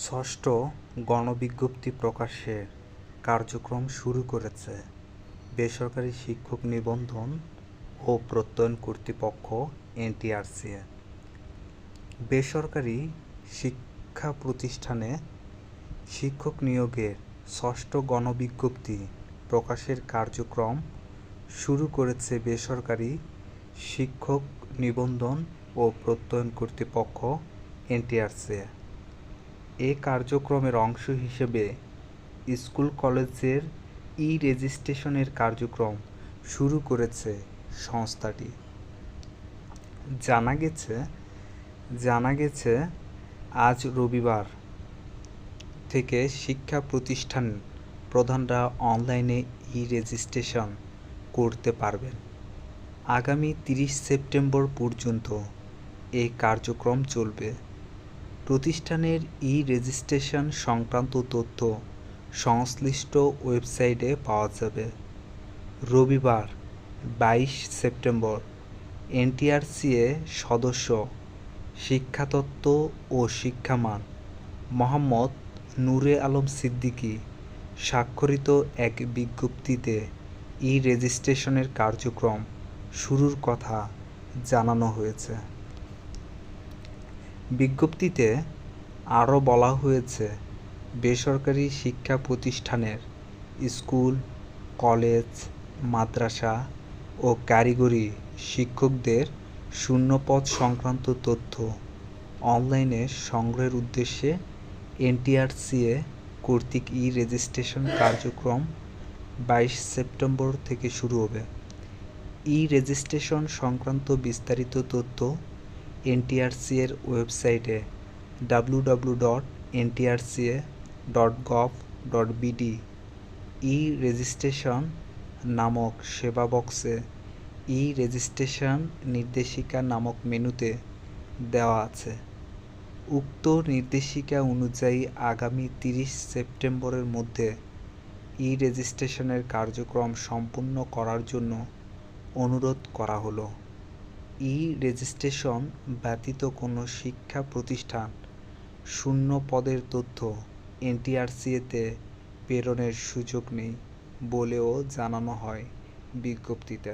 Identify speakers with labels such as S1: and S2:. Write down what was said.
S1: ষষ্ঠ গণবিজ্ঞপ্তি প্রকাশের কার্যক্রম শুরু করেছে বেসরকারি শিক্ষক নিবন্ধন ও প্রত্যয়ন কর্তৃপক্ষ এনটিআরসি বেসরকারি শিক্ষা প্রতিষ্ঠানে শিক্ষক নিয়োগের ষষ্ঠ গণবিজ্ঞপ্তি প্রকাশের কার্যক্রম শুরু করেছে বেসরকারি শিক্ষক নিবন্ধন ও প্রত্যয়ন কর্তৃপক্ষ এনটিআরসি এ কার্যক্রমের অংশ হিসেবে স্কুল কলেজের ই রেজিস্ট্রেশনের কার্যক্রম শুরু করেছে সংস্থাটি। জানা গেছে জানা গেছে, আজ রবিবার থেকে শিক্ষা প্রতিষ্ঠান প্রধানরা অনলাইনে ই রেজিস্ট্রেশন করতে পারবেন। আগামী তিরিশ সেপ্টেম্বর পর্যন্ত এই কার্যক্রম চলবে। প্রতিষ্ঠানের ই রেজিস্ট্রেশন সংক্রান্ত তথ্য সংশ্লিষ্ট ওয়েবসাইটে পাওয়া যাবে। রবিবার, বাইশ সেপ্টেম্বর এনটিআরসিএ সদস্য, শিক্ষাতত্ত্ব ও শিক্ষামান মোহাম্মদ নূরে আলম সিদ্দিকী স্বাক্ষরিত এক বিজ্ঞপ্তিতে ই রেজিস্ট্রেশনের কার্যক্রম শুরুর কথা জানানো হয়েছে। বিজ্ঞপ্তিতে আরও বলা হয়েছে, বেসরকারি শিক্ষা প্রতিষ্ঠানের স্কুল, কলেজ, মাদ্রাসা ও কারিগরি শিক্ষকদের শূন্যপদ সংক্রান্ত তথ্য অনলাইনে সংগ্রহের উদ্দেশ্যে এনটিআরসিএ কর্তৃক ই রেজিস্ট্রেশন কার্যক্রম বাইশ সেপ্টেম্বর থেকে শুরু হবে। ই রেজিস্ট্রেশন সংক্রান্ত বিস্তারিত তথ্য এনটিআরসি এর ওয়েবসাইটে W W dot NTRCA dot gov dot BD e registration নামক সেবা বক্সে ই রেজিস্ট্রেশন নির্দেশিকা নামক মেনুতে দেওয়া আছে। উক্ত নির্দেশিকা অনুযায়ী আগামী তিরিশ সেপ্টেম্বরের মধ্যে ই রেজিস্ট্রেশনের কার্যক্রম সম্পূর্ণ করার জন্য অনুরোধ করা হলো। ই রেজিস্ট্রেশন ব্যতীত কোনো শিক্ষা প্রতিষ্ঠান শূন্য পদের তথ্য এনটিআরসিএতে প্রেরণের সুযোগ নেই বলেও জানানো হয় বিজ্ঞপ্তিতে।